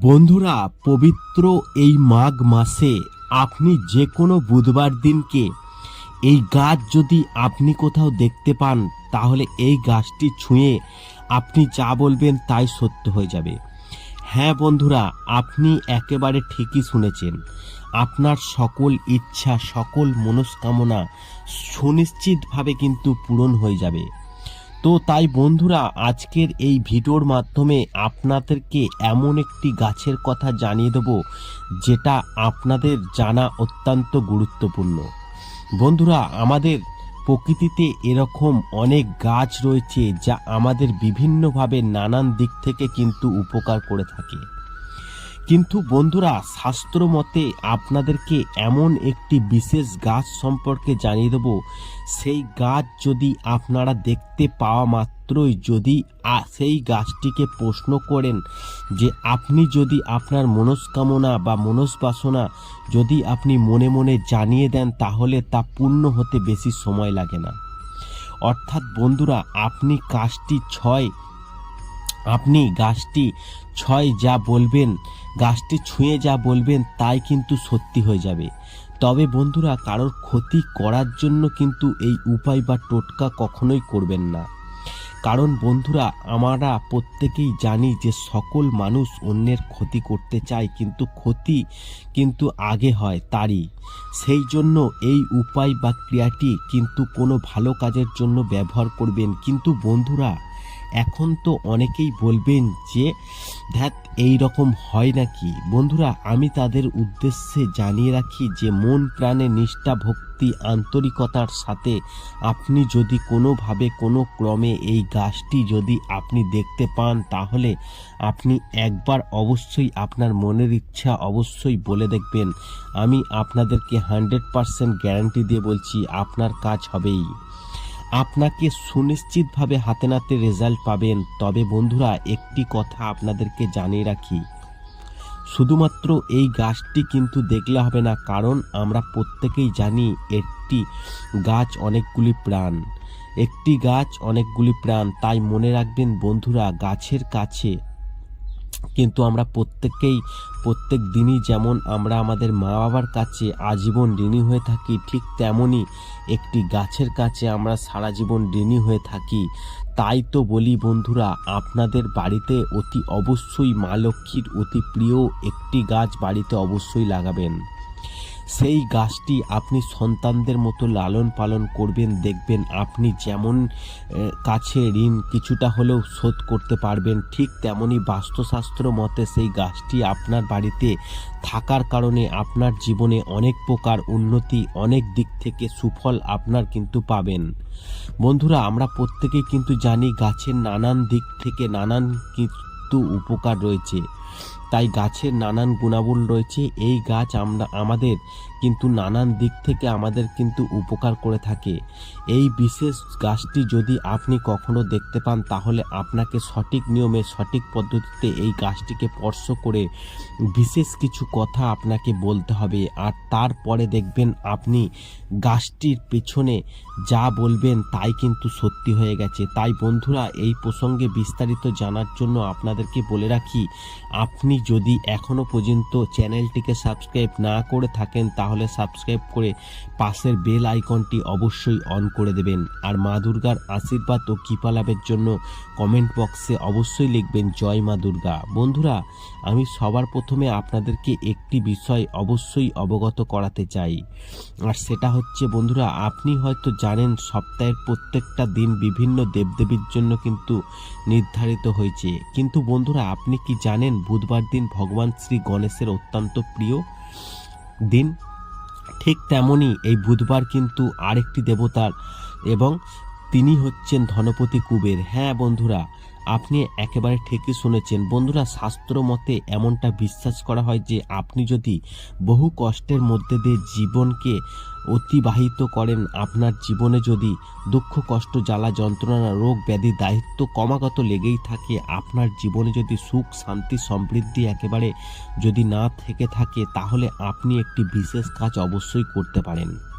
বন্ধুরা, পবিত্র এই মাঘ মাসে আপনি যে কোনো বুধবার দিনকে এই গাছ যদি আপনি কোথাও দেখতে পান, তাহলে এই গাছটি ছুঁয়ে আপনি যা বলবেন তাই সত্য হয়ে যাবে। হ্যাঁ বন্ধুরা, আপনি একেবারে ঠিকই শুনেছেন। আপনার সকল ইচ্ছা, সকল মনস্কামনা সুনিশ্চিতভাবে কিন্তু পূরণ হয়ে যাবে। তো তাই বন্ধুরা, আজকের এই ভিডিওর মাধ্যমে আপনাদেরকে এমন একটি গাছের কথা জানিয়ে দেব, যেটা আপনাদের জানা অত্যন্ত গুরুত্বপূর্ণ। বন্ধুরা, আমাদের প্রকৃতিতে এরকম অনেক গাছ রয়েছে, যা আমাদের বিভিন্নভাবে নানান দিক থেকে কিন্তু উপকার করে থাকে। কিন্তু বন্ধুরা, শাস্ত্র মতে আপনাদেরকে এমন একটি বিশেষ গাছ সম্পর্কে জানিয়ে দেব। সেই গাছ যদি আপনারা দেখতে পাওয়া মাত্রই যদি সেই গাছটিকে প্রশ্ন করেন যে, আপনি যদি আপনার মনস্কামনা বা মনস্বাসনা যদি আপনি মনে মনে জানিয়ে দেন, তাহলে তা পূর্ণ হতে বেশি সময় লাগে না। অর্থাৎ বন্ধুরা, আপনি কাজটি ছয় আপনি গাছটি ছয় যা বলবেন, গাছটি ছুঁয়ে যা বলবেন, তাই কিন্তু সত্যি হয়ে যাবে। তবে বন্ধুরা, কারোর ক্ষতি করার জন্য কিন্তু এই উপায় বা টোটকা কখনোই করবেন না। কারণ বন্ধুরা, আমরা প্রত্যেকেই জানি যে সকল মানুষ অন্যের ক্ষতি করতে চায়, কিন্তু ক্ষতি কিন্তু আগে হয় তারই। সেই জন্য এই উপায় বা ক্রিয়াটি কিন্তু কোনো ভালো কাজের জন্য ব্যবহার করবেন। কিন্তু বন্ধুরা এখন তো অনেকেই বলবেন যে, ধ্যাত, এই রকম হয় নাকি? বন্ধুরা, আমি তাদের উদ্দেশ্যে জানিয়ে রাখি যে, মন, প্রাণে নিষ্ঠা, ভক্তি, আন্তরিকতার সাথে আপনি যদি কোনোভাবে, কোনো ক্রমে এই গাছটি যদি আপনি দেখতে পান, তাহলে আপনি একবার অবশ্যই আপনার মনের ইচ্ছা অবশ্যই বলে দেখবেন। আমি আপনাদেরকে হান্ড্রেড পারসেন্ট গ্যারান্টি দিয়ে বলছি, আপনার কাজ হবেই। আপনাকে সুনিশ্চিতভাবে হাতে নাতে রেজাল্ট পাবেন। তবে বন্ধুরা, একটি কথা আপনাদেরকে জানিয়ে রাখি। শুধুমাত্র এই গাছটি কিন্তু দেখলে হবে না, কারণ আমরা প্রত্যেকেই জানি একটি গাছ অনেকগুলি প্রাণ। একটি গাছ অনেকগুলি প্রাণ, তাই মনে রাখবেন বন্ধুরা, গাছের কাছে কিন্তু আমরা প্রত্যেককেই, প্রত্যেক দিনই যেমন আমরা আমাদের মা বাবার কাছে আজীবন ঋণী হয়ে থাকি, ঠিক তেমনই একটি গাছের কাছে আমরা সারা জীবন ঋণী হয়ে থাকি। তাই তো বলি বন্ধুরা, আপনাদের বাড়িতে অতি অবশ্যই মা লক্ষ্মীর অতি প্রিয় একটি গাছ বাড়িতে অবশ্যই লাগাবেন। সেই গাছটি আপনি সন্তানদের মতো লালন পালন করবেন, দেখবেন আপনি যেমন কাছে ঋণ কিছুটা হলেও শোধ করতে পারবেন। ঠিক তেমনই বাস্তুশাস্ত্র মতে সেই গাছটি আপনার বাড়িতে থাকার কারণে আপনার জীবনে অনেক প্রকার উন্নতি, অনেক দিক থেকে সুফল আপনার কিন্তু পাবেন। বন্ধুরা, আমরা প্রত্যেকেই কিন্তু জানি গাছের নানান দিক থেকে নানান কিন্তু উপকার রয়েছে। তাই গাছের নানান গুণাগুণ রয়েছে, এই গাছ আমরা, আমাদের কিন্তু নানান দিক থেকে আমাদের কিন্তু উপকার করে থাকে। এই বিশেষ গাছটি যদি আপনি কখনো দেখতে পান, তাহলে আপনাকে সঠিক নিয়মে, সঠিক পদ্ধতিতে এই গাছটিকে স্পর্শ করে বিশেষ কিছু কথা আপনাকে বলতে হবে। আর তারপরে দেখবেন আপনি গাছটির পেছনে যা বলবেন তাই কিন্তু সত্যি হয়ে গেছে। তাই বন্ধুরা, এই প্রসঙ্গে বিস্তারিত জানার জন্য আপনাদেরকে বলে রাখি আপনি যদি এখনও পর্যন্ত চ্যানেলটিকে সাবস্ক্রাইব না করে থাকেন, তাহলে সাবস্ক্রাইব করে পাশের বেল আইকনটি অবশ্যই অন করে দেবেন। আর মা দুর্গার আশীর্বাদ ও কৃপা লাভের জন্য কমেন্ট বক্সে অবশ্যই লিখবেন, জয় মা দুর্গা। বন্ধুরা, আমি সবার প্রথমে আপনাদেরকে একটি বিষয় অবশ্যই অবগত করাতে চাই। আর সেটা হচ্ছে, বন্ধুরা, আপনি হয়তো জানেন, সপ্তাহের প্রত্যেকটা দিন বিভিন্ন দেবদেবীর জন্য কিন্তু নির্ধারিত হয়েছে। কিন্তু বন্ধুরা, আপনি কি জানেন বুধবার দিন ভগবান শ্রী গণেশের অত্যন্ত প্রিয় দিন। ঠিক তেমনই এই বুধবার কিন্তু আরেকটি দেবতার এবং তিনি হচ্ছেন ধনপতি কুবের। হ্যাঁ বন্ধুরা আপনি একেবারে ঠিকই শুনেছেন। বন্ধুরা, শাস্ত্র মতে এমনটা বিশ্বাস করা হয় যে, আপনি যদি বহু কষ্টের মধ্যে দিয়ে জীবনকে অতিবাহিত করেন, আপনার জীবনে যদি দুঃখ, কষ্ট, জ্বালা, যন্ত্রণা, রোগ, ব্যাধি, দায়িত্ব ক্রমাগত লেগেই থাকে, আপনার জীবনে যদি সুখ, শান্তি, সমৃদ্ধি একেবারে যদি না থেকে থাকে, তাহলে আপনি একটি বিশেষ কাজ অবশ্যই করতে পারেন।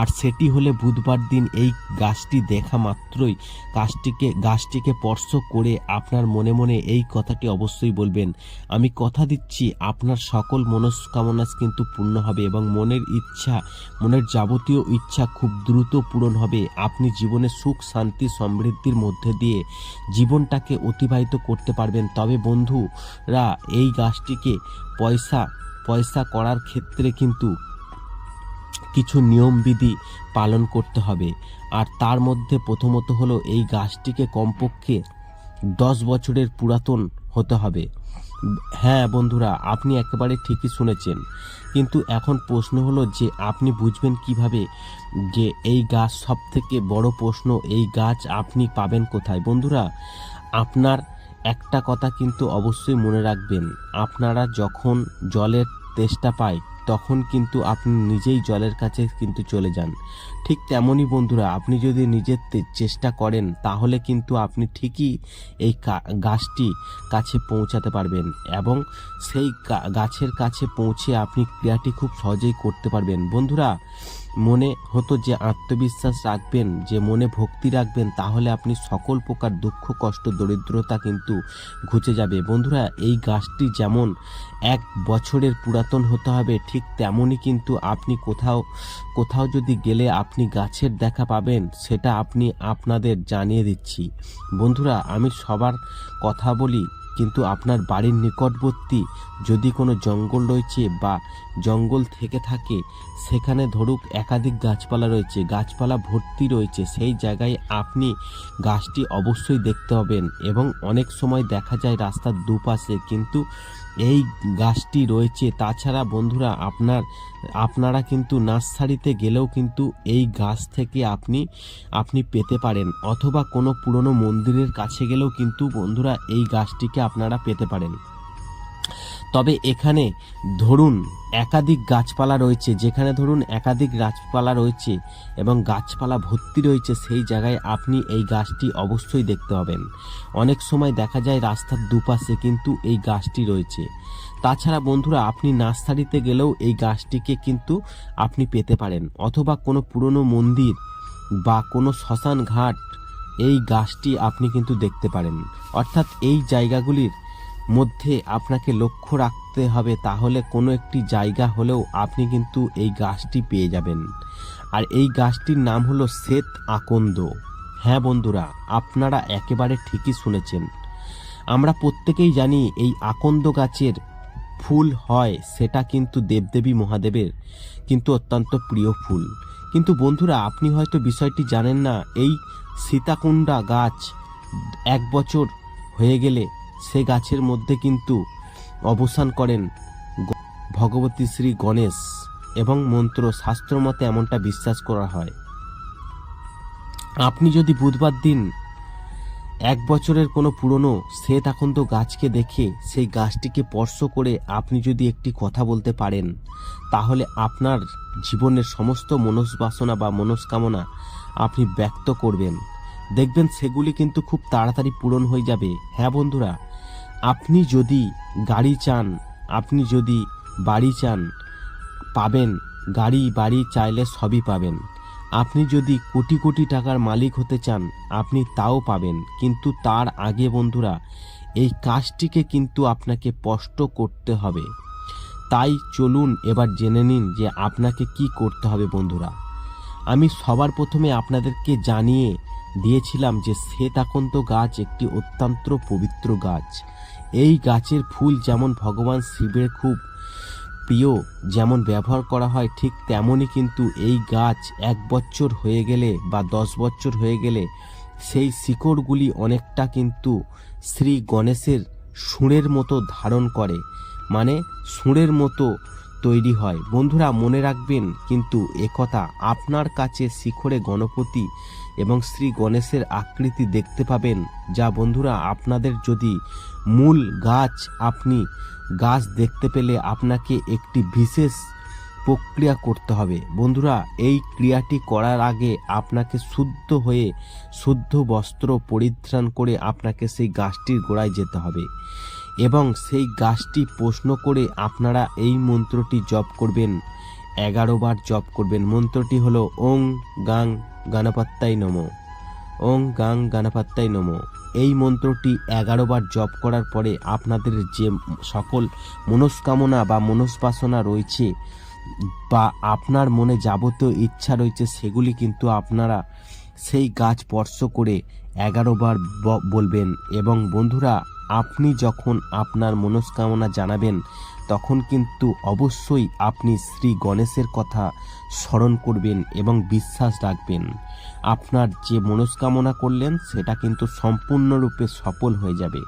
আর সেটি হলে বুধবার দিন এই গাছটি দেখা মাত্রই গাছটিকে গাছটিকে স্পর্শ করে আপনার মনে মনে এই কথাটি অবশ্যই বলবেন। আমি কথা দিচ্ছি, আপনার সকল মনস্কামনা কিন্তু পূর্ণ হবে এবং মনের ইচ্ছা, মনের যাবতীয় ইচ্ছা খুব দ্রুত পূরণ হবে। আপনি জীবনে সুখ, শান্তি, সমৃদ্ধির মধ্যে দিয়ে জীবনটাকে অতিবাহিত করতে পারবেন। তবে বন্ধুরা, এই গাছটিকে পয়সা পয়সা করার ক্ষেত্রে কিন্তু কিছু নিয়মবিধি পালন করতে হবে। আর তার মধ্যে প্রথমত হলো এই গাছটিকে কমপক্ষে দশ বছরের পুরাতন হতে হবে। হ্যাঁ বন্ধুরা, আপনি একেবারে ঠিকই শুনেছেন। কিন্তু এখন প্রশ্ন হলো যে আপনি বুঝবেন কীভাবে যে এই গাছ সব থেকে বড় প্রশ্ন, এই গাছ আপনি পাবেন কোথায়? বন্ধুরা, আপনার একটা কথা কিন্তু অবশ্যই মনে রাখবেন। আপনারা যখন জলের তেষ্টা পায় তখন কিন্তু আপনি নিজেই জলের কাছে কিন্তু চলে যান। ঠিক তেমনই বন্ধুরা, আপনি যদি নিজের চেষ্টা করেন, তাহলে কিন্তু আপনি ঠিকই এই গাছটি কাছে পৌঁছাতে পারবেন এবং সেই গাছের কাছে পৌঁছে আপনি ক্রিয়াটি খুব সহজেই করতে পারবেন। বন্ধুরা মনে হতো যে আত্মবিশ্বাস রাখবেন, যে মনে ভক্তি রাখবেন, তাহলে আপনি সকল প্রকার দুঃখ, কষ্ট, দরিদ্রতা কিন্তু ঘুচে যাবে। বন্ধুরা, এই গাছটি যেমন এক বছরের পুরাতন হতে হবে, ঠিক তেমনই কিন্তু আপনি কোথাও কোথাও যদি গেলে আপনি গাছের দেখা পাবেন, সেটা আপনি আপনাদের জানিয়ে দিচ্ছি। বন্ধুরা, আমি সবার কথা বলি কিন্তু আপনার বাড়ির নিকটবর্তী যদি কোনো জঙ্গল রয়েছে বা জঙ্গল থেকে থাকে, সেখানে ধরুক একাধিক গাছপালা রয়েছে, গাছপালা ভর্তি রয়েছে, সেই জায়গায় আপনি গাছটি অবশ্যই দেখতে হবেন এবং অনেক সময় দেখা যায় রাস্তার দুপাশে, কিন্তু এই গাছটি রয়েছে। তাছাড়া বন্ধুরা, আপনার, আপনারা কিন্তু নার্সারিতে গেলেও কিন্তু এই গাছ থেকে আপনি আপনি পেতে পারেন। অথবা কোনো পুরনো মন্দিরের কাছে গেলেও কিন্তু বন্ধুরা এই গাছটিকে আপনারা পেতে পারেন। তবে এখানে ধরুন একাধিক গাছপালা রয়েছে, যেখানে ধরুন একাধিক গাছপালা রয়েছে এবং গাছপালা ভর্তি রয়েছে, সেই জায়গায় আপনি এই গাছটি অবশ্যই দেখতে পাবেন। অনেক সময় দেখা যায় রাস্তার দুপাশে কিন্তু এই গাছটি রয়েছে। তাছাড়া বন্ধুরা, আপনি নার্সারিতে গেলেও এই গাছটিকে কিন্তু আপনি পেতে পারেন, অথবা কোনো পুরনো মন্দির বা কোনো শ্মশান ঘাট এই গাছটি আপনি কিন্তু দেখতে পারেন। অর্থাৎ এই জায়গাগুলির মধ্যে আপনাকে লক্ষ্য রাখতে হবে, তাহলে কোনো একটি জায়গা হলেও আপনি কিন্তু এই গাছটি পেয়ে যাবেন। আর এই গাছটির নাম হলো শ্বেত আকন্দ। হ্যাঁ বন্ধুরা, আপনারা একেবারে ঠিকই শুনেছেন। আমরা প্রত্যেকেই জানি এই আকন্দ গাছের ফুল হয়, সেটা কিন্তু দেবদেবী মহাদেবের কিন্তু অত্যন্ত প্রিয় ফুল। কিন্তু বন্ধুরা, আপনি হয়তো বিষয়টি জানেন না, এই সীতাকুণ্ডা গাছ এক বছর হয়ে গেলে সে গাছের মধ্যে কিন্তু অবসান করেন ভগবতী শ্রী গণেশ এবং মন্ত্র শাস্ত্রমতে এমনটা বিশ্বাস করা হয়। আপনি যদি বুধবার দিন এক বছরের কোনো পুরনো শ্বেত আকন্দ গাছকে দেখে সেই গাছটিকে স্পর্শ করে আপনি যদি একটি কথা বলতে পারেন, তাহলে আপনার জীবনের সমস্ত মনস্বাসনা বা মনস্কামনা আপনি ব্যক্ত করবেন। দেখবেন সেগুলি কিন্তু খুব তাড়াতাড়ি পূরণ হয়ে যাবে। হ্যাঁ বন্ধুরা, আপনি যদি গাড়ি চান, আপনি যদি বাড়ি চান, পাবেন, গাড়ি, বাড়ি চাইলে সবই পাবেন। আপনি যদি কোটি কোটি টাকার মালিক হতে চান, আপনি তাও পাবেন। কিন্তু তার আগে বন্ধুরা, এই কাজটিকে কিন্তু আপনাকে স্পষ্ট করতে হবে। তাই চলুন এবার জেনে নিন যে আপনাকে কি করতে হবে বন্ধুরা। আমি সবার প্রথমে আপনাদেরকে জানিয়ে দিয়েছিলাম যে শ্বেতাকন্ত গাছ একটি অত্যন্ত পবিত্র গাছ। এই গাছের ফুল যেমন ভগবান শিবের খুব প্রিয়, যেমন ব্যবহার করা হয়, ঠিক তেমনই কিন্তু এই গাছ এক বছর হয়ে গেলে বা দশ বছর হয়ে গেলে সেই শিকড়গুলি অনেকটা কিন্তু শ্রী গণেশের সুরের মতো ধারণ করে। মানে সুরের মতো তৈরি হয়। বন্ধুরা, মনে রাখবেন, কিন্তু একথা আপনার কাছে শিখরে গণপতি এবং শ্রী গণেশের আকৃতি দেখতে পাবেন। যা বন্ধুরা, আপনাদের যদি মূল গাছ আপনি গাছ দেখতে পেলে আপনাকে একটি বিশেষ প্রক্রিয়া করতে হবে। বন্ধুরা, এই ক্রিয়াটি করার আগে আপনাকে শুদ্ধ হয়ে শুদ্ধ বস্ত্র পরিধান করে আপনাকে সেই গাছটির গোড়ায় যেতে হবে। এবং সেই গাছটি প্রশ্ন করে আপনারা এই মন্ত্রটি জপ করবেন। এগারো বার জপ করবেন। মন্ত্রটি হলো ওং গাং গানাপাত্তাই নমো। ওং গাং গানাপাত্তাই নমো। এই মন্ত্রটি এগারো বার জপ করার পরে আপনাদের যে সকল মনস্কামনা বা মনস্বাসনা রয়েছে বা আপনার মনে যাবতীয় ইচ্ছা রয়েছে, সেগুলি কিন্তু আপনারা সেই গাছ স্পর্শ করে এগারো বার বলবেন। এবং বন্ধুরা আপনি যখন আপনার মনস্কামনা জানাবেন, তখন কিন্তু অবশ্যই আপনি শ্রী গণেশের কথা স্মরণ করবেন এবং বিশ্বাস রাখবেন। আপনার যে মনস্কামনা করলেন, সেটা কিন্তু সম্পূর্ণরূপে সফল হয়ে যাবে।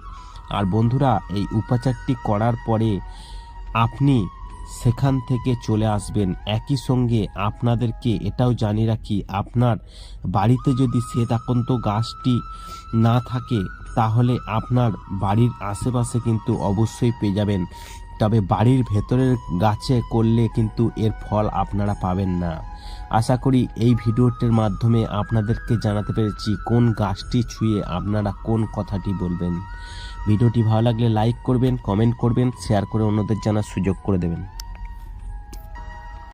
আর বন্ধুরা, এই উপাচারটি করার পরে আপনি সেখান থেকে চলে আসবেন। একই সঙ্গে আপনাদেরকে এটাও জানিয়ে রাখি, আপনার বাড়িতে যদি শ্বেতাকন্ত গাছটি না থাকে তাহলে আপনার বাড়ির আশেপাশে কিন্তু অবশ্যই পেয়ে যাবেন। তবে বাড়ির ভেতরের গাছে করলে কিন্তু এর ফল আপনারা পাবেন না। আশা করি এই ভিডিওটির মাধ্যমে আপনাদেরকে জানাতে পেরেছি কোন গাছটি ছুঁয়ে আপনারা কোন কথাটি বলবেন। ভিডিওটি ভালো লাগলে লাইক করবেন কমেন্ট করবেন শেয়ার করে অন্যদের জানার সুযোগ করে দেবেন।